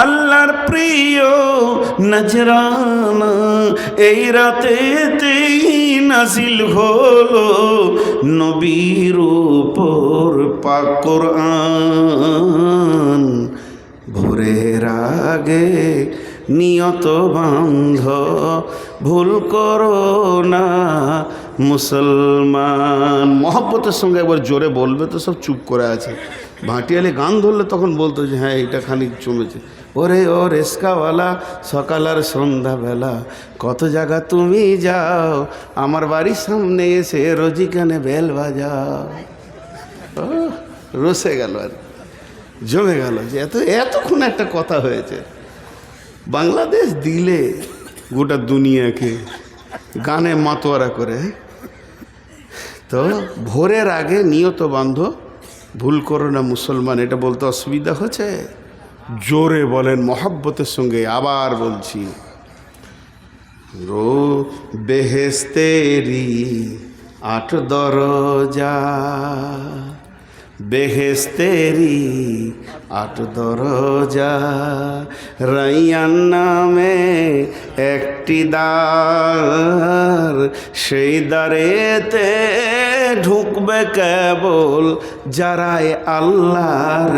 আল্লাহর প্রিয় নজরানা, এই রাতেতেই নাজিল হলো নবীর উপর পাক কোরআন। ভোরের আগে নিয়ত বান্ধ, ভুল করো না মুসলমান। মহব্বতের সঙ্গে একবার জোরে বলবে তো সব চুপ করে আছে। ভাটিয়ালি গান ধরলে তখন বলতো যে হ্যাঁ এটা খানিক জমেছে। ওরে ও রেস্কাওয়ালা সকাল আর সন্ধ্যাবেলা, কত জায়গা তুমি যাও, আমার বাড়ির সামনে এসে রোজি কানে বেল বাজাও। রসে গেল আর জমে গেল যে, এত, এতক্ষণ একটা কথা হয়েছে। বাংলাদেশ দিলে গোটা দুনিয়াকে গানে মাতোয়ারা করে। তো ভোরের আগে নিয়ত বান্ধ ভুল করো না মুসলমান, এটা বলতে অসুবিধা হচ্ছে জোরে বলেন মহাব্বতের সঙ্গে, আবার বলছি। রো বেহেস্তেরি আট দরজা বেহেস্তেরি আট দরজা রাইয়ান নামে একটি দ্বার, সেই দ্বারেতে ঢুকবে কেবল যারাই আল্লাহর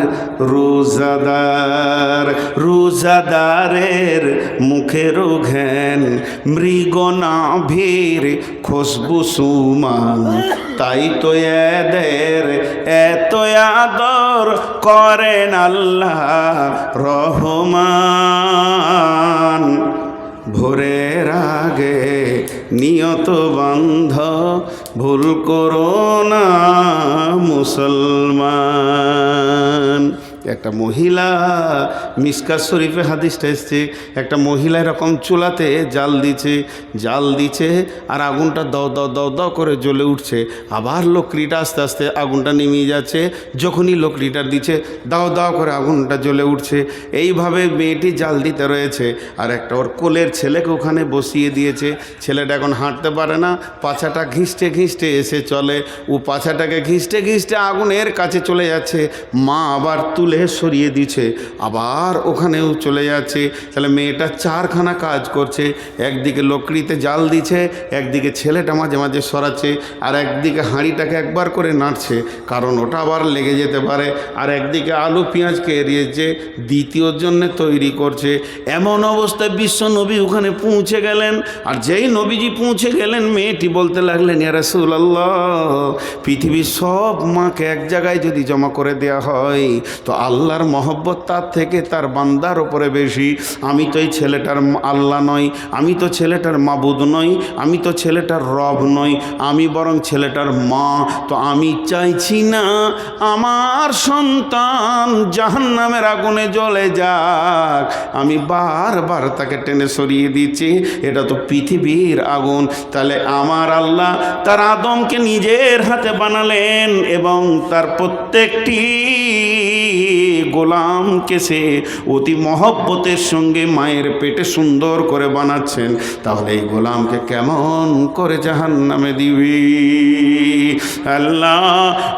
রোজাদার। রোজাদারের মুখের ঘ্যান মৃগনাভির খুশবু সুমান। তাই তো এদের এত আদর করেন আল্লাহ রহমান। ভোরের আগে নিয়ত বন্ধ ভুল করো না মুসলমান। একটা মহিলা মিসকা শরীফে হাদিসটা এসছে, একটা মহিলা এরকম চুলাতে জাল দিছে জাল দিছে আর আগুনটা দাও দাও দাও দাও করে জ্বলে উঠছে। আবার লকড়িটা আস্তে আস্তে আগুনটা নেমে যাচ্ছে, যখনই লকড়িটা দিচ্ছে, দাও দাও করে আগুনটা জ্বলে উঠছে। এইভাবে মেয়েটি জাল দিতে রয়েছে আর একটা ওর কোলের ছেলেকে ওখানে বসিয়ে দিয়েছে। ছেলেটা এখন হাঁটতে পারে না, পাছাটা ঘিঁচতে ঘিঁচতে এসে চলে। ও পাছাটাকে ঘিঁচতে ঘিঁচতে আগুনের কাছে চলে যাচ্ছে। মা আবার তুলে সরিয়ে দিচ্ছে আবার ওখানেও চলে যাচ্ছে। তাহলে মেয়েটা চারখানা কাজ করছে, একদিকে লকড়িতে জাল দিচ্ছে, একদিকে ছেলেটা মাঝে মাঝে সরাচ্ছে, আর একদিকে হাঁড়িটাকে একবার করে নাড়ছে, কারণ ওটা আবার লেগে যেতে পারে। আর একদিকে আলু পেঁয়াজকে এড়িয়েছে দ্বিতীয়র জন্য তৈরি করছে। এমন অবস্থায় বিশ্ব নবী ওখানে পৌঁছে গেলেন, আর যেই নবীজি পৌঁছে গেলেন, মেয়েটি বলতে লাগলেন, ইয়া রাসূলুল্লাহ, পৃথিবীর সব মাকে এক জায়গায় যদি জমা করে দেওয়া হয়, তো আল্লাহর মহব্বত তার থেকে তার বান্দার ওপরে বেশি। আমি তো এই ছেলেটার আল্লাহ নই, আমি তো ছেলেটার মাবুদ নই, আমি তো ছেলেটার রব নই, আমি বরং ছেলেটার মা। তো আমি চাইছি না আমার সন্তান জাহান্নামের আগুনে জ্বলে যাক। আমি বারবার তাকে টেনে সরিয়ে দিচ্ছি, এটা তো পৃথিবীর আগুন। তাহলে আমার আল্লাহ তার আদমকে নিজের হাতে বানালেন এবং তার প্রত্যেকটি গোলামকে সে অতি মহব্বতের সঙ্গে মায়ের পেটে সুন্দর করে বানাচ্ছেন। তাহলে এই গোলামকে কেমন করে জাহান নামে দিবি? আল্লাহ,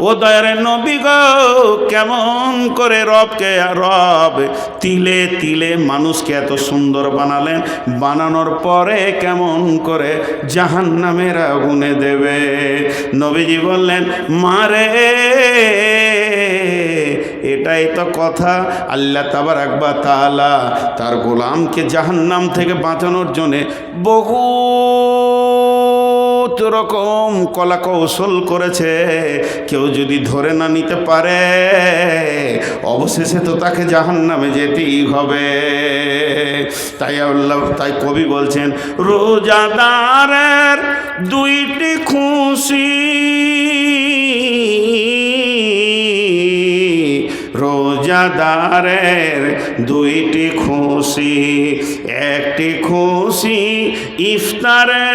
ও দয়ার নবী গো, কেমন করে রবকে, রব তিলে তিলে মানুষকে এত সুন্দর বানালেন, বানানোর পরে কেমন করে জাহান নামের আগুনে দেবে? নবীজি বললেন মারে এটাই তো কথা। আল্লাহ তাবার একবার তালা তার গোলামকে জাহান্নাম থেকে বাঁচানোর জন্যে বহু রকম কলা কৌশল করেছে। কেউ যদি ধরে না নিতে পারে, অবশেষে তো তাকে জাহান্নামে যেতেই হবে। তাই আল্লাহ, তাই কবি বলছেন, রোজাদারের দুইটি খুশি রোজাদারের দুইটি খুশি একটি খুশি ইফতারে।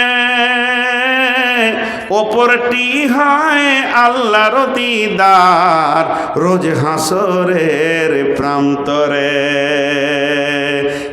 ওপরটি হায় আল্লাহর দিদার রোজ হাসরের প্রান্তরে।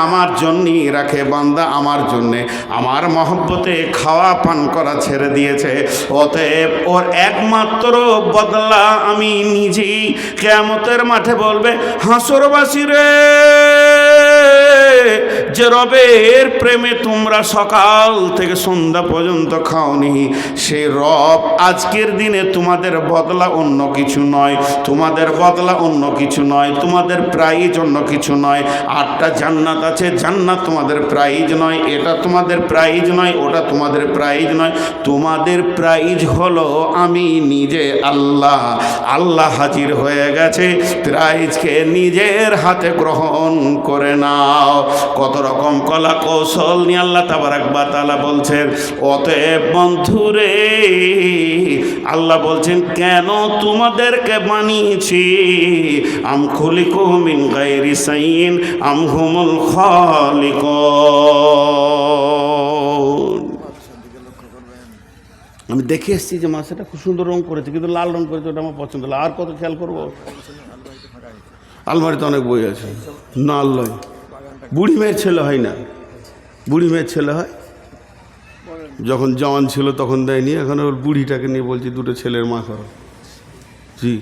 আমার জন্যই রাখে বান্দা আমার জন্যে। আমার মহব্বতে খাওয়া পান করা ছেড়ে দিয়েছে। অতএব ওর একমাত্র বদলা আমি নিজেই। কেমতের মাঠে বলবে, হাসরবাসী রে! যে রবের প্রেমে তোমরা সকাল থেকে সন্ধ্যা পর্যন্ত খাওনি, সেই রব আজকের দিনে তোমাদের বদলা অন্য কিছু নয়, তোমাদের বদলা অন্য কিছু নয়, তোমাদের প্রাইজ অন্য কিছু নয়, আটটা জান্নাত আছে, জান্নাত তোমাদের প্রাইজ নয়, এটা তোমাদের প্রাইজ নয়, ওটা তোমাদের প্রাইজ নয়, তোমাদের প্রাইজ হলো আমি নিজে আল্লাহ আল্লাহ হাজির হয়ে গেছে, প্রাইজকে নিজের হাতে গ্রহণ করে নাও, কত রকম কলা কৌশল নিয়ে আল্লাহ তাবারাক বা তাআলা বলছেন, অতএব বন্ধুরে, আল্লাহ বলছেন, কেন তোমাদেরকে বানিয়েছি? আম খুলিকু মিন গায়রি সাইন আম হুমুল খালিকুন। আমি দেখে এসেছি যে মাছটা খুব সুন্দর রং করেছে, কিন্তু লাল রং করেছে, ওটা আমার পছন্দ আর কত খেয়াল করব? আলমারিতে অনেক বই আছে। না, আল্লাহ। বুড়ি মেয়ের ছেলে হয় না। বুড়ি মেয়ের ছেলে হয়। যখন জওয়ান ছিল তখন দেয়নি, এখন ওর বুড়িটাকে নিয়ে বলছি দুটো ছেলের মা করো। জি।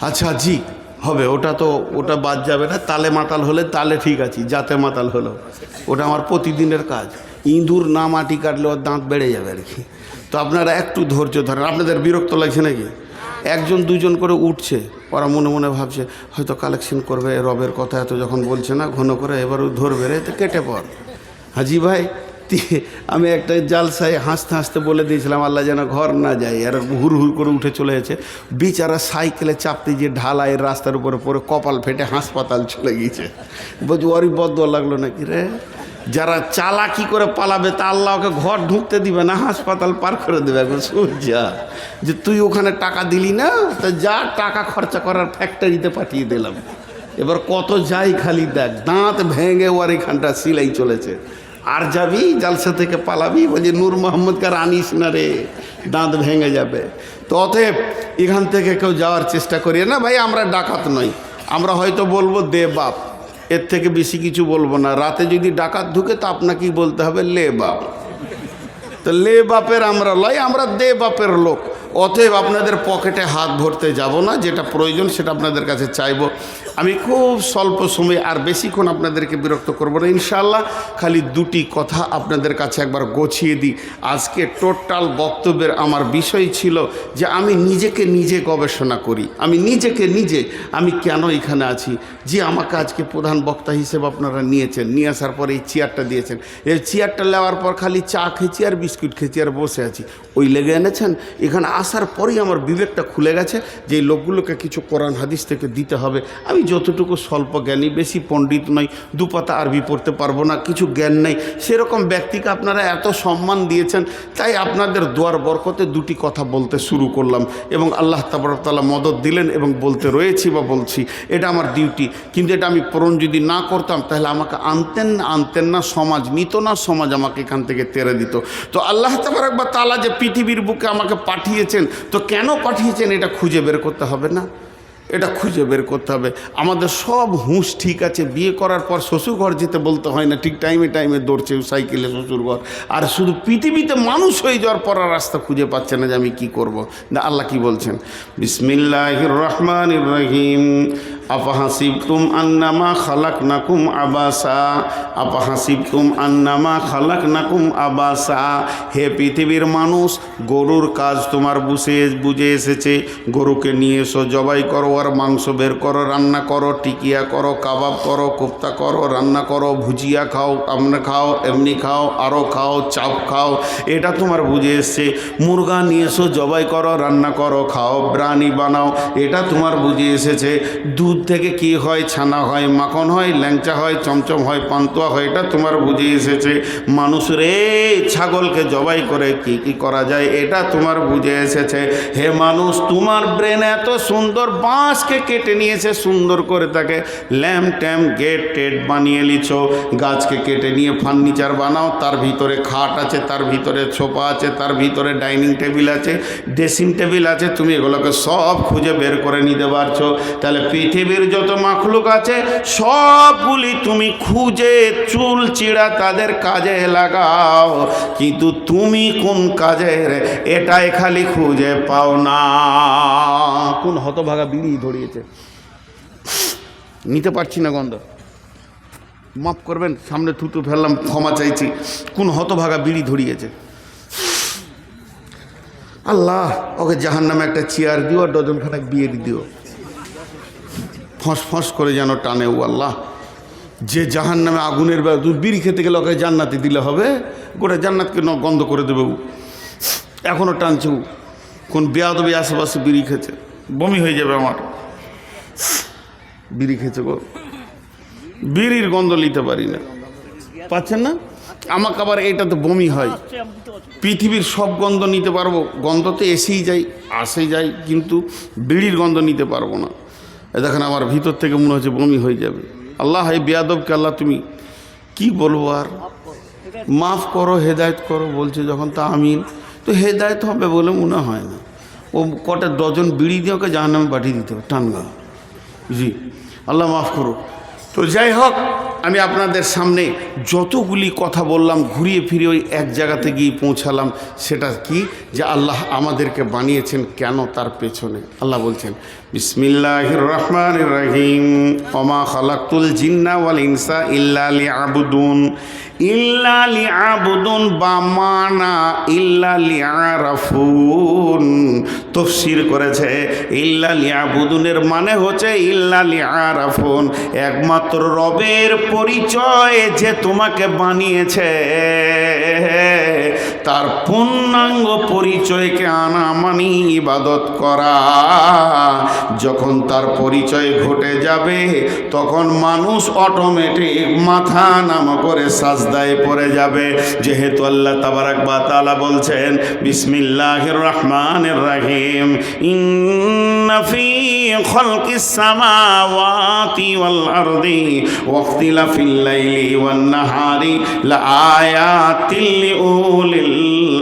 আচ্ছা জি, হবে, ওটা তো, ওটা বাদ যাবে না, তালে মাতাল হলে তালে ঠিক আছি, যাতে মাতাল হলো। ওটা আমার প্রতিদিনের কাজ। ইঁদুর না মাটি কাটলে ওর দাঁত বেড়ে যাবে আর কি। তো আপনারা একটু ধৈর্য ধরেন। আপনাদের বিরক্ত লাগছে নাকি? একজন দুজন করে উঠছে। ওরা মনে মনে ভাবছে, হয়তো কালেকশন করবে রবের কথা এত যখন বলছে না, ঘন করে এবার ধরবে রে, তো কেটে পড় হাজি ভাই আমি একটা জালসায় হাসতে হাসতে বলে দিয়েছিলাম, আল্লাহ যেন ঘর না যায় আর হুর হুর করে উঠে চলে গেছে। বিচারা সাইকেলে চাপতে যে ঢালাই রাস্তার উপরে পরে কপাল ফেটে হাসপাতাল চলে গিয়েছে। বলছি, ওরই বদ্ধ লাগল নাকি রে? যারা চালাকি করে পালাবে, তা আল্লাহ ওকে ঘর ঢুকতে দিবে না, হাসপাতাল পার করে দেবে। একবার যা। যে তুই ওখানে টাকা দিলি না, তা যা টাকা খরচা করার ফ্যাক্টরিতে পাঠিয়ে দিলাম। এবার কত যাই খালি দেখ, দাঁত ভেঙে ওর এখানটা সিলাই চলেছে। আর যাবি, জালসা থেকে পালাবি বলছে নূর মোহাম্মদকে আনিস না রে, দাঁত ভেঙে যাবে। তো অতএব এখান থেকে কেউ যাওয়ার চেষ্টা করি না, ভাই, আমরা ডাকাত নই। আমরা হয়তো বলব দে বাপ। এর থেকে বেশি কিছু বলব না। রাতে যদি ডাকাত ঢুকে, তা আপনাকেই বলতে হবে, লে বাপ। তো লে বাপের আমরা লয়, আমরা দে বাপের লোক। অতএব আপনাদের পকেটে হাত ভরতে যাব না, যেটা প্রয়োজন সেটা আপনাদের কাছে চাইব। আমি খুব স্বল্প সময় আর বেশিক্ষণ আপনাদেরকে বিরক্ত করব না। ইনশাল্লাহ খালি দুটি কথা আপনাদের কাছে একবার গোছিয়ে দিই। আজকে টোটাল বক্তব্যের আমার বিষয় ছিল যে আমি নিজেকে নিজে গবেষণা করি। আমি নিজেকে নিজে, আমি কেন এখানে আছি? যে আমাকে আজকে প্রধান বক্তা হিসেবে আপনারা নিয়েছেন, নিয়ে আসার পর এই চেয়ারটা দিয়েছেন। এই চেয়ারটা নেওয়ার পর খালি চা খেয়েছি আর বিস্কুট খেয়েছি আর বসে আছি। ওই লেগে এনেছেন? এখানে আসার পরেই আমার বিবেকটা খুলে গেছে যে এই লোকগুলোকে কিছু কোরআন হাদিস থেকে দিতে হবে। আমি যতটুকু স্বল্প জ্ঞানী, বেশি পণ্ডিত নই, দুপাতা আরবি পড়তে পারব না, কিছু জ্ঞান নেই। সেরকম ব্যক্তিকে আপনারা এত সম্মান দিয়েছেন, তাই আপনাদের দোয়ার বরকতে দুটি কথা বলতে শুরু করলাম এবং আল্লাহ তাবরতালা মদত দিলেন এবং বলতে রয়েছি বা বলছি, এটা আমার ডিউটি কিন্তু এটা আমি পূরণ যদি না করতাম, তাহলে আমাকে আনতেন না আনতেন না, সমাজ নিত না, সমাজ আমাকে এখান থেকে তেরে দিত। তো আল্লাহ তাবার বা তালা যে পৃথিবীর বুকে আমাকে পাঠিয়েছেন, তো কেন পাঠিয়েছেন? এটা খুঁজে বের করতে হবে না। এটা খুঁজে বের করতে হবে। আমাদের সব হুঁশ ঠিক আছে, বিয়ে করার পর শ্বশুরঘর যেতে বলতে হয় না, ঠিক টাইমে টাইমে দৌড়ছে সাইকেলে শ্বশুরঘর। আর শুধু পৃথিবীতে মানুষ হয়ে যাওয়ার পর আর রাস্তা খুঁজে পাচ্ছে না যে আমি কী করব। না, আল্লাহ কি বলছেন? বিসমিল্লাহ রহমান রহিম। আন্নামা খালাক নাকুম আবাসা আন্নামা খালাক নাকুম আবাসা। হে পৃথিবীর মানুষ, গরুর কাজ তোমার বুঝে বুঝে এসেছে। গরুকে নিয়ে এসো, জবাই করো, আর মাংস বের করো, রান্না করো, টিকিয়া করো, কাবাব করো, কোপ্তা করো, রান্না করো, ভুজিয়া খাও আমরা খাও, এমনি খাও আরও খাও, চাপ খাও। এটা তোমার বুঝে এসছে। মুরগা নিয়ে এসো, জবাই করো, রান্না করো, খাও প্রাণী বানাও। এটা তোমার বুঝে এসেছে। দুধ দুধ থেকে কি হয়, ছানা হয়, মাখন হয়, ল্যাংচা হয়, চমচম হয়, পান্তুয়া হয়, এটা তোমার বুঝে এসেছে। মানুষ রে, ছাগলকে জবাই করে কি কি করা যায়, এটা তোমার বুঝে এসেছে। হে মানুষ, তোমার ব্রেন এত সুন্দর, বাঁশকে কেটে নিয়েছে, সুন্দর করে তাকে ল্যাম্প ট্যাম্প গেট টেট বানিয়ে লিছ গাছকে কেটে নিয়ে ফার্নিচার বানাও, তার ভিতরে খাট আছে, তার ভিতরে ছোপা আছে, তার ভিতরে ডাইনিং টেবিল আছে, ড্রেসিং টেবিল আছে, তুমি এগুলোকে সব খুঁজে বের করে নিতে পারছ। তাহলে পৃথিবীর যত মাখলুক আছে, সবগুলি তুমি খুঁজে চুল চিড়া তাদের কাজে লাগাও। কিন্তু তুমি কোন কাজের? এটাই খালি খুঁজে পাও না। কোন হতভাগা বিড়ি ধরিয়েছে। নিতে পারছি না গন্ধ। মাফ করবেন, সামনে থুতু ফেললাম, ক্ষমা চাইছি। কোন হতভাগা বিড়ি ধরিয়েছে। আল্লাহ, ওকে জাহান নামে একটা চেয়ার দিও আর ডজন খানেক বিয়ে দিও। ফস করে যেন টানে, ও আল্লাহ। যে জাহান নামে আগুনের তুই বিড়ি খেতে গেলে ওকে জান্নাতে দিলে হবে, গোটা জান্নাতকে ন গন্ধ করে দেবে ও। এখনও টানছে কোন বেয়াদবি আশেপাশে বিড়ি খেছে বমি হয়ে যাবে আমার। বিড়ি খেছে গো। বিড়ির গন্ধ নিতে পারি না। পাচ্ছেন না? আমাকে আবার এটা তো বমি হয়। পৃথিবীর সব গন্ধ নিতে পারব। গন্ধ তো এসেই যাই আসে যাই কিন্তু বিড়ির গন্ধ নিতে পারব না। দেখেন আমার ভিতর থেকে মনে হচ্ছে বমি হয়ে যাবে। আল্লাহ, এই বেয়াদবকে আল্লাহ তুমি কি বলব আর? মাফ করো, হেদায়ত করো, বলছে যখন তা আমিন। তো হেদায়ত হবে বলে মনে হয় না। ও কটা ডজন বিড়ি দিয়ে ওকে জাহান নামে পাঠিয়ে দিতে হবে টানগা জি, আল্লাহ মাফ করো। তো যাই হোক, আমি আপনাদের সামনে যতগুলি কথা বললাম, ঘুরিয়ে ফিরে ওই এক জায়গাতে গিয়ে পৌঁছালাম, সেটা কি? যে আল্লাহ আমাদেরকে বানিয়েছেন কেন তার পেছনে? আল্লাহ বলছেন বিসমিল্লাহ রহমান রহিম অমা খালাকুল জিন্না ওয়াল ইনসা ইল্লা আবুদুন ইল্লা আবুদুন বা মানা ইল্লা লিআরাফুন তফসির করেছে, ইল্লা লিআবুদুনের মানে হচ্ছে ইল্লা লিআরাফুন একমাত্র রবের পরিচয় যে তোমাকে বানিয়েছে। তার পূর্ণাঙ্গ পরিচয়কে আনা মানি ইবাদত করা। যখন তার পরিচয় ঘটে যাবে, তখন মানুষ অটোমেটিক মাথা নাম করে সাজদায় পড়ে যাবে। যেহেতু আল্লাহ তাবারাক বা তাআলা বলছেন, বিসমিল্লাহির রহমানির রহিম। ইন্না ফি খালকিস সামাওয়াতি ওয়াল আরদি ওয়াখতিলাফিল লাইলি ওয়ান নাহারি লাআয়াতিল লিউলিল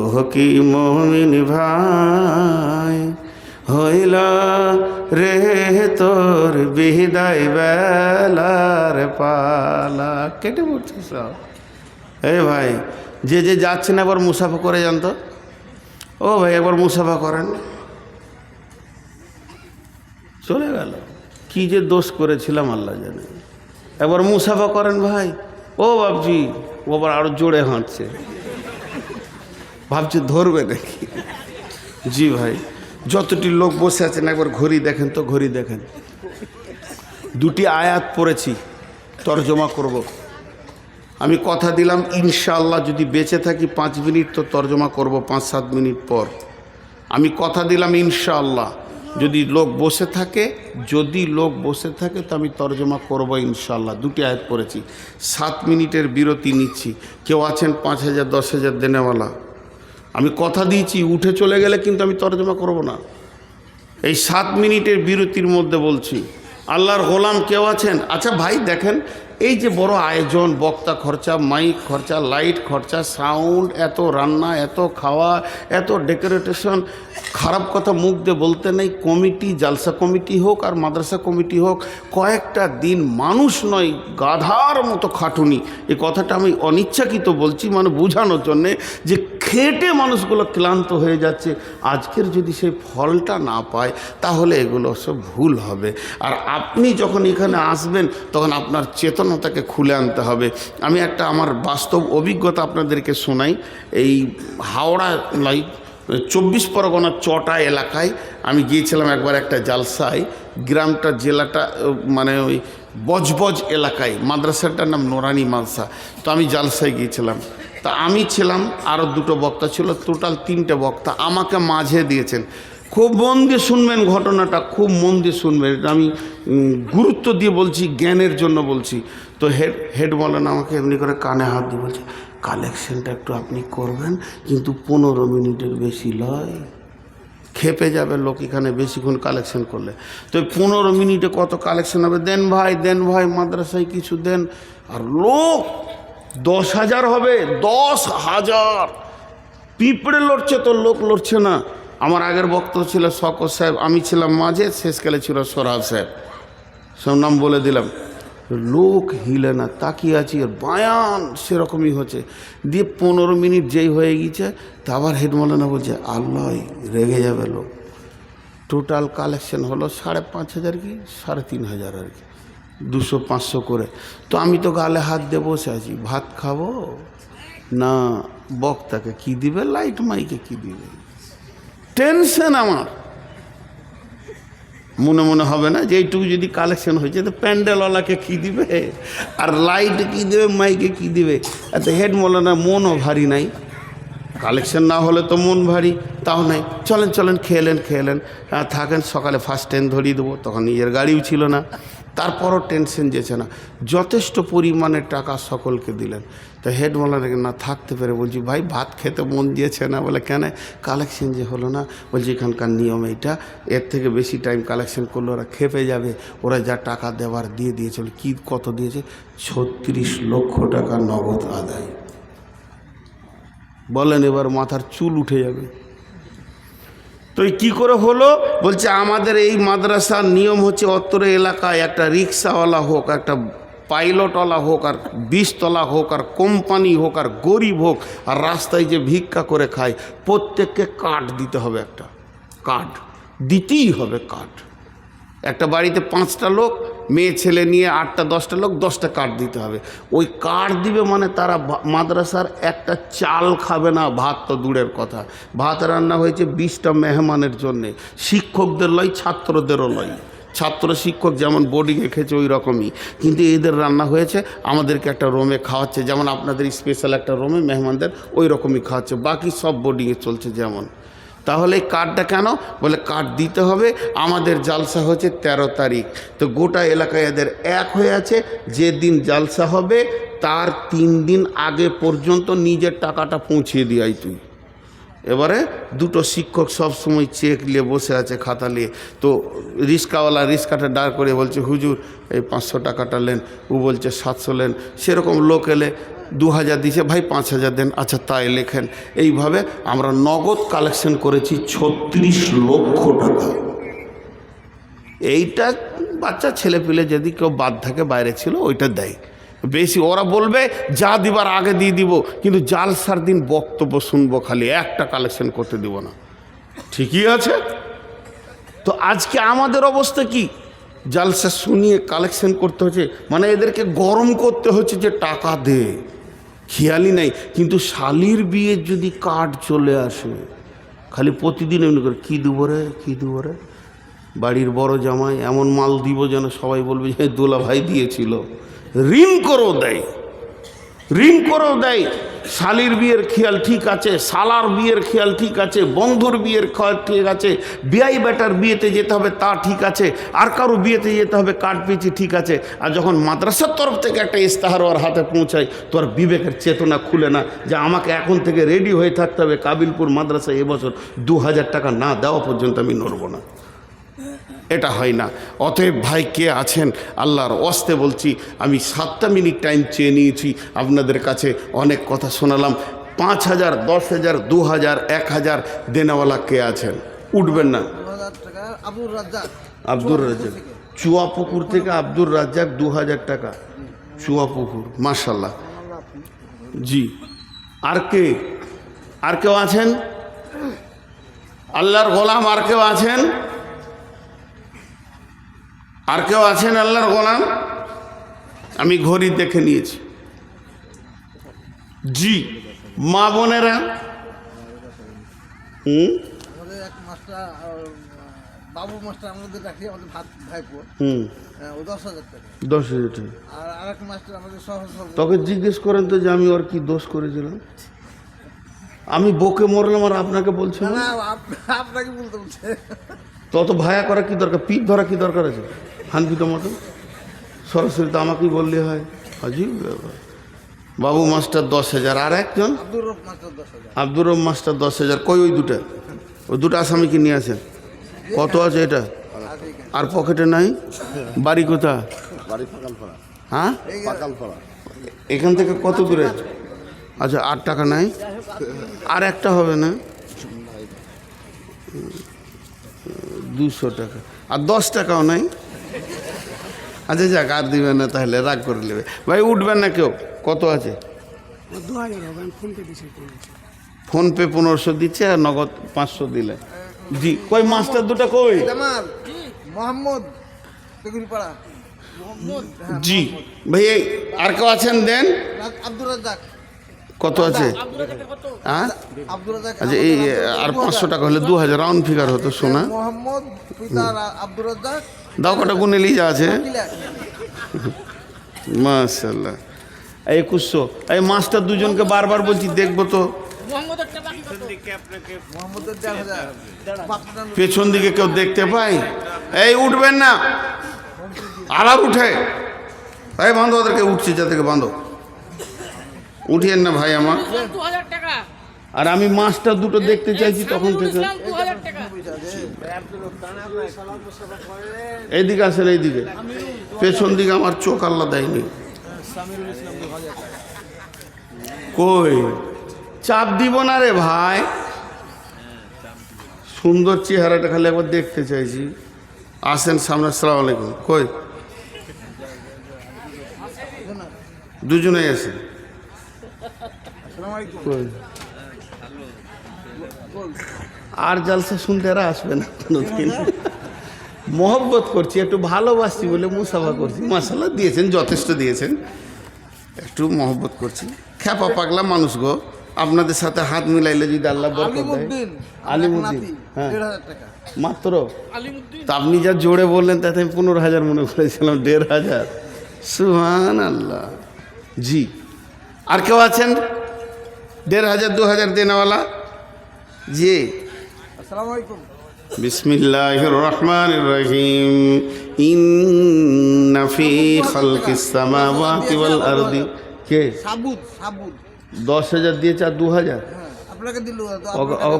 ওহ কি মমিন ভাই, হইল রে তোর বিদায় বেলার পালা। কেটে পড়ছে সব। এই ভাই, যে যে যাচ্ছেন একবার মুসাফা করে জানতো ও ভাই, একবার মুসাফা করেন। চলে গেল। কি যে দোষ করেছিলাম আল্লাহ জানে। একবার মুসাফা করেন ভাই। ও বাবজি ও আবার আরও জোরে হাঁটছে। ভাবছে ধরবে নাকি? জি ভাই, যতটি লোক বসে আছেন, একবার ঘড়ি দেখেন তো, ঘড়ি দেখেন। দুটি আয়াত পড়েছি, তর্জমা করব। আমি কথা দিলাম, ইনশাআল্লাহ যদি বেঁচে থাকি পাঁচ মিনিট, তো তর্জমা করব পাঁচ সাত মিনিট পর। আমি কথা দিলাম, ইনশাআল্লাহ। যদি লোক বসে থাকে, যদি লোক বসে থাকে, তো আমি তর্জমা করব ইনশাল্লাহ দুটি আয়াত পড়েছি, সাত মিনিটের বিরতি নিচ্ছি। কেউ আছেন পাঁচ হাজার, দশ হাজার দেনেওয়ালা? আমি কথা দিয়েছি, উঠে চলে গেলে কিন্তু আমি তরজমা করব না। এই সাত মিনিটের বিরতির মধ্যে বলছি, আল্লাহর গোলাম কেউ আছেন? আচ্ছা ভাই, দেখেন এই যে বড় আয়োজন, বক্তা খরচা মাইক খরচা লাইট খরচা সাউন্ড এত রান্না, এত খাওয়া, এত ডেকোরেটেশন খারাপ কথা মুখ দিয়ে বলতে নেই কমিটি জালসা কমিটি হোক আর মাদ্রাসা কমিটি হোক, কয়েকটা দিন মানুষ নয়, গাধার মতো খাটুনি। এই কথাটা আমি অনিচ্ছাকৃত বলছি মানে বোঝানোর জন্যে যে খেটে মানুষগুলো ক্লান্ত হয়ে যাচ্ছে। আজকের যদি সেই ফলটা না পায়, তাহলে এগুলো সব ভুল হবে। আর আপনি যখন এখানে আসবেন, তখন আপনার চেতনতাকে খুলে আনতে হবে। আমি একটা আমার বাস্তব অভিজ্ঞতা আপনাদেরকে শোনাই। এই হাওড়া নয় চব্বিশ পরগনার চটা এলাকায় আমি গিয়েছিলাম একবার একটা জালসায়। গ্রামটা, জেলাটা মানে ওই বজবজ এলাকায়। মাদ্রাসাটার নাম নোরানি মালসা তো আমি জালসায় গিয়েছিলাম। তা আমি ছিলাম আরও দুটো বক্তা ছিল, টোটাল তিনটে বক্তা। আমাকে মাঝে দিয়েছেন। খুব মন দিয়ে শুনবেন ঘটনাটা, খুব মন দিয়ে শুনবেন। এটা আমি গুরুত্ব দিয়ে বলছি, জ্ঞানের জন্য বলছি। তো হেড হেড বলেন আমাকে, এমনি করে কানে হাত দিয়ে বলছে, কালেকশনটা একটু আপনি করবেন, কিন্তু পনেরো মিনিটের বেশি লয়। খেপে যাবে লোক এখানে বেশিক্ষণ কালেকশন করলে। তো পনেরো মিনিটে কত কালেকশন হবে? দেন ভাই দেন ভাই, মাদ্রাসায় কিছু দেন। আর লোক, দশ হাজার হবে, দশ হাজার। পিঁপড়ে লড়ছে তো লোক লড়ছে না। আমার আগের বক্তব্য ছিল শকর সাহেব, আমি ছিলাম মাঝে, শেষকালে ছিল সোরাব সাহেব। সব নাম বলে দিলাম। লোক হিলে না, তাকিয়ে আছি আর বায়ান সেরকমই হচ্ছে। দিয়ে পনেরো মিনিট যেই হয়ে গিয়েছে, তা আবার হেড মৌলানা বলছে, আল্লাহ, রেগে যাবে লোক। টোটাল কালেকশন হলো সাড়ে পাঁচ হাজার কি, সাড়ে তিন হাজার আর কি, দুশো পাঁচশো করে। তো আমি তো গালে হাত দিয়ে বসে আছি, ভাত খাব? না, বক্তাকে কি দিবে? লাইট মাইকে কি দিবে? টেনশন আমার। মনে মনে হবে না যে এইটুকু যদি কালেকশন হয়েছে, তো প্যান্ডেলওয়ালাকে কী দিবে? আর লাইট কী দেবে? মাইকে কী দিবে? এত হেড মৌলানা মনও ভারী নাই। কালেকশন না হলে তো মন ভারী, তাও নাই। চলেন চলেন খেলেন খেলেন হ্যাঁ থাকেন, সকালে ফার্স্ট ট্রেন ধরিয়ে দেবো, তখন নিজের গাড়িও ছিল না। তারপরও টেনশন যেছে না। যথেষ্ট পরিমাণে টাকা সকলকে দিলেন। তা হেড না, থাকতে পেরে। বলছি, ভাই, ভাত খেতে মন দিয়েছে না। বলে, কেন? কালেকশন যে হলো না? বলছি, এখানকার নিয়ম এইটা। এর থেকে বেশি টাইম কালেকশন করলে ওরা খেপে যাবে। ওরা যা টাকা দেওয়ার দিয়ে দিয়েছে, বলে, কী কত দিয়েছে? ছত্রিশ লক্ষ টাকা নগদ আদায়। বলেন এবার মাথার চুল উঠে যাবে। তো কি করে হলো? বলছে, আমাদের এই মাদ্রাসার নিয়ম হচ্ছে অত্তর এলাকায় একটা রিক্সাওয়ালা হোক, একটা পাইলটওয়ালা হোক, আর বিষতলা হোক, আর কোম্পানি হোক, আর গরিব হোক, আর রাস্তায় যে ভিক্ষা করে খায়, প্রত্যেককে কাঠ দিতে হবে একটা। কাঠ দিতেই হবে কাঠ একটা বাড়িতে পাঁচটা লোক মেয়ে ছেলে নিয়ে আটটা, দশটা লোক, দশটা কার্ড দিতে হবে। ওই কার্ড দিবে মানে তারা মাদ্রাসার একটা চাল খাবে না, ভাত তো দূরের কথা। ভাত রান্না হয়েছে বিশটা মেহমানের জন্যে। শিক্ষকদের লয়, ছাত্রদেরও লয়। ছাত্র শিক্ষক যেমন বোর্ডিংয়ে খেয়েছে ওই রকমই। কিন্তু এদের রান্না হয়েছে, আমাদেরকে একটা রোমে খাওয়াচ্ছে। যেমন আপনাদের স্পেশাল একটা রোমে মেহমানদের ওই রকমই খাওয়াচ্ছে। বাকি সব বোর্ডিংয়ে চলছে যেমন। তাহলে কার্ডটা কেন? বলে কার্ড দিতে হবে। আমাদের জালসা হচ্ছে ১৩ তারিখ। তো গোটা এলাকায় এদের এক হয়ে আছে। যে দিন জালসা হবে, তার তিন দিন আগে পর্যন্ত নিজের টাকাটা পৌঁছিয়ে দিয়াই তুই। এবারে দুটো শিক্ষক সব সময় চেক নিয়ে বসে আছে খাতা নিয়ে। তো রিক্সাওয়ালা রিক্সাটা দাঁড় করে বলছে, হুজুর, এই পাঁচশো টাকাটা নেন। ও বলছে, সাতশো নেন। সেরকম লোক এলে দু হাজার দিছে, ভাই, পাঁচ হাজার দেন। আচ্ছা তাই লেখেন। এইভাবে আমরা নগদ কালেকশন করেছি ছত্রিশ লক্ষ টাকা। এইটা বাচ্চা ছেলে পেলে যদি কেউ বাদ থাকে, বাইরে ছিল, ওইটা দেয়। বেশি ওরা বলবে, যা দিবার আগে দিয়ে দিব। কিন্তু জালসার দিন বক্তব্য শুনব খালি, একটা কালেকশন করতে দিব না। ঠিকই আছে? তো আজকে আমাদের অবস্থা কি? জালসা শুনিয়ে কালেকশন করতে হচ্ছে মানে এদেরকে গরম করতে হচ্ছে যে টাকা দে। খেয়ালই নাই, কিন্তু শালির বিয়ের যদি কার্ড চলে আসে, খালি প্রতিদিন এমনি করে, কী দেবো রে, কী দেবো রে? বাড়ির বড় জামাই, এমন মাল দিব যেন সবাই বলবে যে দোলা ভাই দিয়েছিল। ঋণ করেও দেয়। ঋণ করেও দেয়। শালির বিয়ের খেয়াল ঠিক আছে, শালার বিয়ের খেয়াল ঠিক আছে, বন্ধুর বিয়ের খেয়াল ঠিক আছে বিয়াই বেটার বিয়েতে যেতে হবে তা ঠিক আছে, আর কারও বিয়েতে যেতে হবে কাঠ পিছি ঠিক আছে। আর যখন মাদ্রাসার তরফ থেকে একটা ইস্তাহার ওর হাতে পৌঁছায়, তোর বিবেকের চেতনা খুলে না যে আমাকে এখন থেকে রেডি হয়ে থাকতে হবে কাবিলপুর মাদ্রাসায় এবছর দু হাজার টাকা না দেওয়া পর্যন্ত আমি নড়ব না। এটা হয় না। অতএব ভাই কে আছেন? আল্লাহর অস্তে বলছি আমি সাতটা মিনিট টাইম চেয়ে নিয়েছি। আপনাদের কাছে অনেক কথা শোনালাম। পাঁচ হাজার দশ হাজার দু হাজার এক হাজার দেনাওয়ালা কে আছেন? উঠবেন না। আব্দুর রাজ্জাক। চুয়াপুকুর থেকে। আব্দুর রাজ্জাক দু হাজার টাকা। চুয়াপুকুর মার্শাল্লাহ জি। আর কে? আর কেউ আছেন? আল্লাহর গোলাম আর কেউ আছেন? আর কেউ আছেন আল্লাহর গোলাম? আমি ঘড়ি দেখে নিয়েছি। জি মা বোনেরা? হুম? বাবু মাস্টার আমাদের রাখি আমাদের ভাত ভাইপো। হুম। আহ, ও দশ হাজার টাকা। দশ হাজার টাকা। আর আরেক মাস্টার আমাদের সহজ তোকে জিজ্ঞেস করেন তো যে আমি ওর কি দোষ করেছিলাম? আমি বকে মরলাম আর আপনাকে বলছি না? আপনাকে বলতে বলছে। তত ভায়া করা কি দরকার? পিঠ ধরা কি দরকার আছে? হানপিত মতো সরাসরি তো আমাকেই বললে হয়। আজিব ব্যাপার। বাবু মাস্টার দশ হাজার আর একজন? আব্দুর রব মাস্টার দশ হাজার। আব্দুর রব মাস্টার দশ হাজার। কই ওই দুটা? ওই দুটো আসামিকে নিয়ে আসেন। কত আছে এটা? আর পকেটে নাই? বাড়ি কোথা হ্যাঁ? এখান থেকে কত দূরে? আচ্ছা আট টাকা নাই? আর একটা হবে না? দুশো টাকা। আর দশ টাকাও নাই? আচ্ছা যাক আর দিবে না তাহলে রাগ করে নেবে। ভাই উঠবেন না কেউ? কত আছে? ফোনপে পনেরোশো দিচ্ছে আর নগদ পাঁচশো দিলে। জি কই মাস্টার দুটো কই? মোহাম্মদ জি ভাই আর কেউ আছেন? দেন। আব্দুর রাজ্জাক। কত আছে? হ্যাঁ? আচ্ছা এই আর পাঁচশো টাকা হলে দু হাজার রাউন্ড ফিগার হতো শোনা। মোহাম্মদ আব্দুর রাজ্জাক। দাও কটা গুনে লিজা আছে। মাশাল্লাহ একুশশো এই মাস্টার দুজনকে বারবার বলছি, দেখব তো। পেছন দিকে কেউ দেখতে পাই এই উঠবেন না। আবার উঠে। এই বাঁধো ওদেরকে উঠছে, যা থেকে বাঁধো উঠিয়েন না ভাই আমার। টাকা আর আমি মাছটা দুটো দেখতে চাইছি তখন থেকে। এইদিকে আসেন এইদিকে। পেছন দিকে আমার চোখ আল্লাহ দেয়নি। কই? চাপ দিব না রে ভাই। সুন্দর চেহারাটা খালি একবার দেখতে চাইছি। আসেন সামনে আসসালামু আলাইকুম। কই? দুজনেই আসেন কই? আর জালসা শুনতে এরা আসবে না কোনোদিন। মহব্বত করছি একটু ভালোবাসছি বলে মুসাফা করছি। মাসাল্লাহ দিয়েছেন যথেষ্ট দিয়েছেন। একটু মহব্বত করছি। খ্যাপা পাগলা মানুষ গো। আপনাদের সাথে হাত মিলাইলে যদি আল্লাহ আলিমুদ্দিন হ্যাঁ। মাত্র? তা আপনি যা জোরে বললেন তাতে আমি পনেরো হাজার মনে করেছিলাম দেড় হাজার। সুহান আল্লাহ জি। আর কেউ আছেন? দেড় হাজার দু হাজার দেনাওয়ালা? জি। আসসালামু আলাইকুম। বিসমিল্লাহ রহমান রহিম ইন্না ফি খালকিস সামাওয়াতি ওয়াল আরদি। কে? সাবুদ সাবুদ। দশ হাজার দিয়েছে আর দু হাজার? হ্যাঁ আপনাকে দিল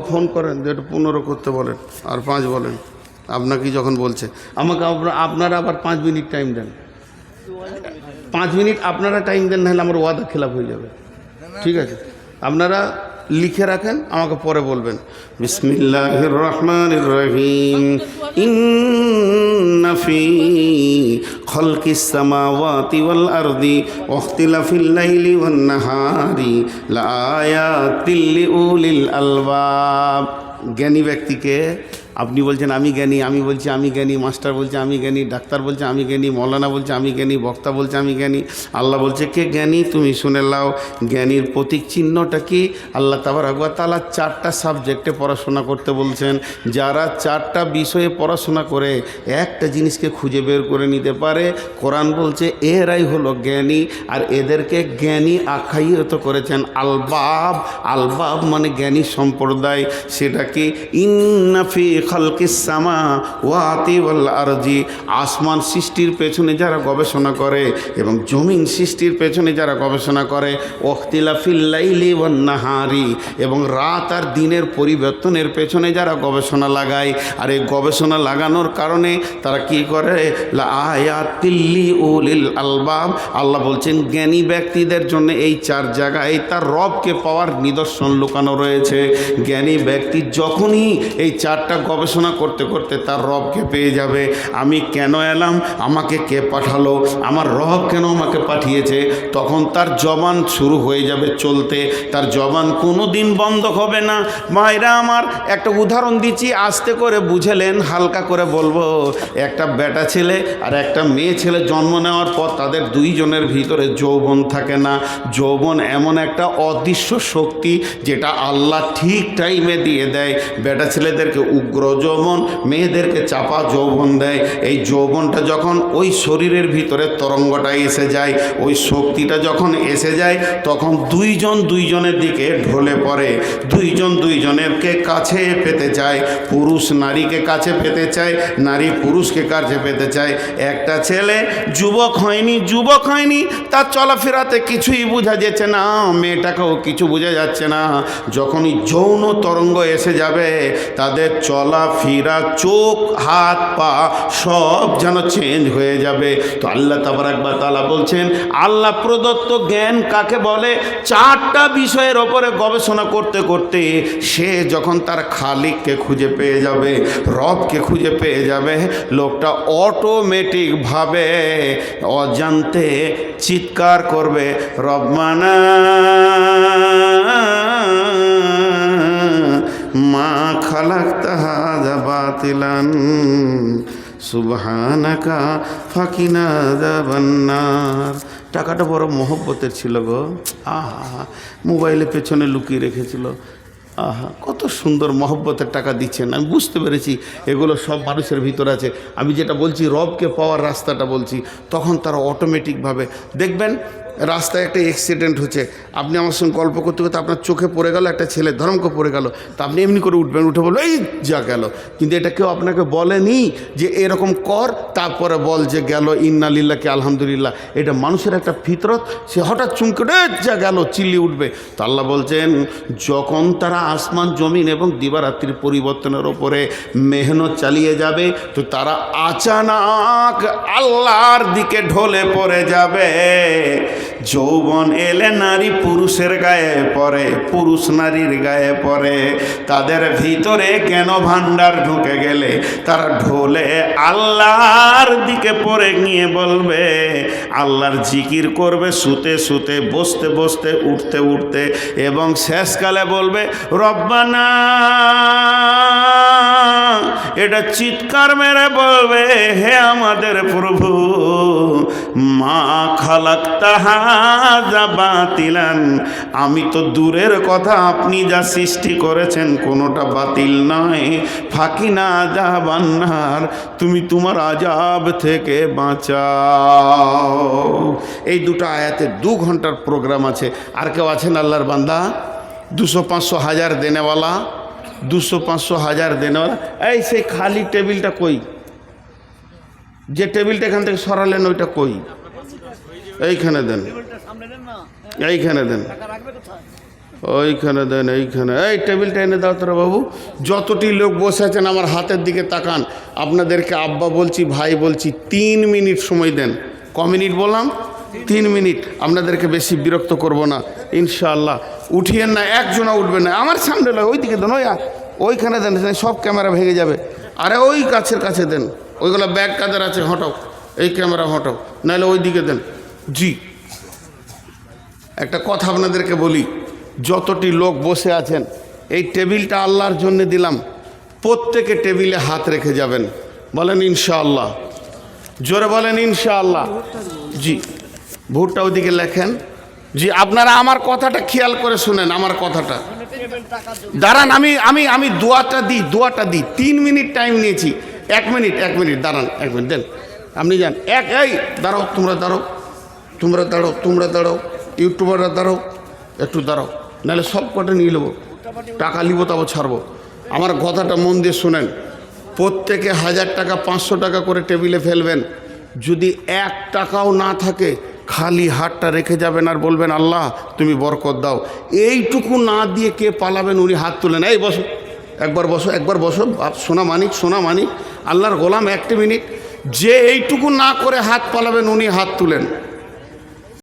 ফোন করেন যে একটু পনেরো করতে বলেন আর পাঁচ বলেন। আপনাকে যখন বলছে আমাকে আপনারা আবার পাঁচ মিনিট টাইম দেন। পাঁচ মিনিট আপনারা টাইম দেন নাহলে আমার ওয়াদা খেলাপ হয়ে যাবে। ঠিক আছে। আপনারা লিখে রাখেন, আমাকে পরে বলবেন। বিসমিল্লাহ রহমান রহিম ইন্নাফি খলকি সামাওয়াতি ওয়াল আরদি ওয়াখতিলাফিল লাইলি ওয়ান নাহারি লাআয়াতিল লিউলিল আলবাব। জ্ঞানী ব্যক্তিকে আপনি বলছেন, আমি জ্ঞানী, আমি বলছি, আমি জ্ঞানী, মাস্টার বলছে, আমি জ্ঞানী, ডাক্তার বলছে, আমি জ্ঞানী, মৌলানা বলছে, আমি জ্ঞানী, বক্তা বলছে, আমি জ্ঞানী। আল্লাহ বলছে, কে জ্ঞানী? তুমি শুনে লাও জ্ঞানীর প্রতীক চিহ্নটা কি? আল্লাহ তাবার আকবর তালা চারটা সাবজেক্টে পড়াশোনা করতে বলছেন, যারা চারটা বিষয়ে পড়াশোনা করে, একটা জিনিসকে খুঁজে বের করে নিতে পারে, কোরআন বলছে, এরাই হলো জ্ঞানী। আর এদেরকে জ্ঞানী আখ্যায়িত করেছেন, আলবাব। আলবাব মানে জ্ঞানী সম্প্রদায়। সেটা কি? ইন্নাফি খালকিস সামা ওয়াতি আরজি। আসমান সৃষ্টির পেছনে যারা গবেষণা করে এবং জমিন সৃষ্টির পেছনে যারা গবেষণা করে, ওখতিলাফিল লাইলি ওয়ান নাহারি। এবং রাত আর দিনের পরিবর্তনের পেছনে যারা গবেষণা লাগায়, আর এই গবেষণা লাগানোর কারণে তারা কি করে? আয়াতিল্লি উলিল আলবাব। আল্লাহ বলছেন, জ্ঞানী ব্যক্তিদের জন্য এই চার জায়গায় তার রবকে পাওয়ার নিদর্শন লুকানো রয়েছে। জ্ঞানী ব্যক্তি যখনই এই চারটা গবেষণা করতে করতে তার রবকে পেয়ে যাবে। আমি কেন এলাম? আমাকে কে পাঠালো? আমার রব কেন আমাকে পাঠিয়েছে? তখন তার জবান শুরু হয়ে যাবে চলতে। তার জবান কোনো দিন বন্ধ হবে না। মায়েরা আমার, একটা উদাহরণ দিচ্ছি, আস্তে করে বুঝেলেন, হালকা করে বলব। একটা বেটা ছেলে আর একটা মেয়ে ছেলে জন্ম নেওয়ার পর তাদের দুইজনের ভিতরে যৌবন থাকে না। যৌবন এমন একটা অদৃশ্য শক্তি যেটা আল্লাহ ঠিক টাইমে দিয়ে দেয়। বেটা ছেলেদেরকে উগ্র যৌবন মেয়েদেরকে চাপা যৌবন দেয়। এই যৌবনটা যখন ওই শরীরের ভিতরে তরঙ্গটা এসে যায়, ওই শক্তিটা যখন এসে যায়, তখন দুইজন দুইজনের দিকে ঢলে পড়ে। দুইজন দুইজনেরকে কাছে পেতে চায়। পুরুষ নারীকে কাছে পেতে চায়, নারী পুরুষকে কাছে পেতে চায়। একটা ছেলে যুবক হয়নি যুবক হয়নি, তার চলাফেরাতে কিছুই বোঝা যাচ্ছে না, মেয়েটাকেও কিছু বোঝা যাচ্ছে না। যখনই যৌন তরঙ্গ এসে যাবে, তাদের চলাফেরা চোখ, হাত, পা সব যেন চেঞ্জ হয়ে যাবে। তো আল্লাহ তাবার একবার তালা বলছেন, আল্লাহ প্রদত্ত জ্ঞান কাকে বলে? চারটা বিষয়ের ওপরে গবেষণা করতে করতে সে যখন তার খালিককে খুঁজে পেয়ে যাবে, রবকে খুঁজে পেয়ে যাবে, লোকটা অটোমেটিকভাবে অজান্তে চিৎকার করবে রবমানা মা খালাক তাহাজা বাতিলান। সুবহানাকা ফাকিনা দাবান্নার টাকাটা বড় মহব্বতের ছিল গো। আহা, মোবাইলে পেছনে লুকিয়ে রেখেছিল। আহা, কত সুন্দর মহব্বতের টাকা দিচ্ছেন। আমি বুঝতে পেরেছি এগুলো সব মানুষের ভিতর আছে। আমি যেটা বলছি, রবকে পাওয়ার রাস্তাটা বলছি। তখন তারা অটোমেটিকভাবে দেখবেন রাস্তায় একটা অ্যাক্সিডেন্ট হচ্ছে। আপনি আমার সঙ্গে গল্প করতে করতে আপনার চোখে পড়ে গেল, একটা ছেলে ধরমক পড়ে গেল। তা আপনি এমনি করে উঠবেন, উঠে বলব এই যা গেল। কিন্তু এটা কেউ আপনাকে বলেনি যে এরকম কর, তারপরে বল যে গেল ইন্নালিল্লাহকে আলহামদুলিল্লাহ। এটা মানুষের একটা ফিতরত, সে হঠাৎ চুমকে যা গেল, চিল্লি উঠবে। তো আল্লাহ বলছেন, যখন তারা আসমান, জমিন এবং দিবারাত্রির পরিবর্তনের ওপরে মেহনত চালিয়ে যাবে, তো তারা আচানাক আল্লাহর দিকে ঢলে পড়ে যাবে। যৌবন এলে নারী পুরুষের গায়ে পড়ে, পুরুষ নারীর গায়ে পড়ে। তাদের ভিতরে কেন ভান্ডার ঢুকে গেলে? তারা ঢোলে আল্লাহর দিকে পড়ে নিয়ে বলবে, আল্লাহর জিকির করবে, শুতে শুতে, বসতে বসতে, উঠতে উঠতে এবং শেষকালে বলবে, রব্বানা, এটা চিৎকার মেরে বলবে, হে আমাদের প্রভু, মা খালাক তাহাজা বাতিলান। আমি তো দূরের কথা, আপনি যা সৃষ্টি করেছেন কোনোটা বাতিল নয়। ফাঁকি না যা বান্নার, তুমি তোমার আজাব থেকে বাঁচাও। এই দুটো আয়াতে দু ঘণ্টার প্রোগ্রাম আছে। আর কেউ আছেন আল্লাহর বান্দা? দুশো পাঁচশো হাজার দেনেওয়ালা, দুশো পাঁচশো হাজার দেনেওয়ালা। এই সেই খালি টেবিলটা কই? যে টেবিলটা এখান থেকে সরালেন, ওইটা কই? এইখানে দেন। এইখানে দেন। ওইখানে দেন, এইখানে। এই টেবিলটা এনে দাও তোরা বাবু। যতটি লোক বসে আছেন, আমার হাতের দিকে তাকান। আপনাদেরকে আব্বা বলছি, ভাই বলছি, তিন মিনিট সময় দেন। ক মিনিট বললাম? তিন মিনিট। আপনাদেরকে বেশি বিরক্ত করব না। ইনশাআল্লাহ। উঠিয়েন না একজনা উঠবে না। আমার সামনে লয়, ওইদিকে দেন ওই ওইখানে দেন সব ক্যামেরা ভেঙে যাবে। আরে ওই কাছের কাছে দেন। ওইগুলো ব্যাগ কাদের আছে, হটাও। এই ক্যামেরা হটাও। নাহলে ওই দিকে দেন। জি। একটা কথা আপনাদেরকে বলি, যতটি লোক বসে আছেন, এই টেবিলটা আল্লাহর জন্য দিলাম, প্রত্যেকে টেবিলে হাত রেখে যাবেন। বলেন ইনশাআল্লাহ। জোরে বলেন ইনশাআল্লাহ। জি, ভোটটা ওদিকে লেখেন। জি, আপনারা আমার কথাটা খেয়াল করে শুনেন, আমার কথাটা। দাঁড়ান, আমি আমি আমি দোয়াটা দিই দোয়াটা দিই। তিন মিনিট টাইম নিয়েছি। এক মিনিট এক মিনিট, দাঁড়ান, এক মিনিট, দেন। আপনি যান। এক, এই, দাঁড়াও, তোমরা দাঁড়াও তোমরা দাঁড়াও তোমরা দাঁড়াও। ইউটিউবাররা দাঁড়াও, একটু দাঁড়াও। নাহলে সব কটা নিয়ে নেব। টাকা নিবো, তারপর ছাড়বো। আমার কথাটা মন দিয়ে শুনেন। প্রত্যেকে হাজার টাকা, পাঁচশো টাকা করে টেবিলে ফেলবেন। যদি এক টাকাও না থাকে, খালি হাতটা রেখে যাবেন আর বলবেন, আল্লাহ, তুমি বরকত দাও। এইটুকু না দিয়ে কে পালাবেন, উনি হাত তুলেন। এই বসো। একবার বসো একবার বসো। সোনা মানিক সোনা মানিক। আল্লাহর গোলাম, একটি মিনিট। যে এইটুকু না করে হাত পালাবেন, উনি হাত তুলেন।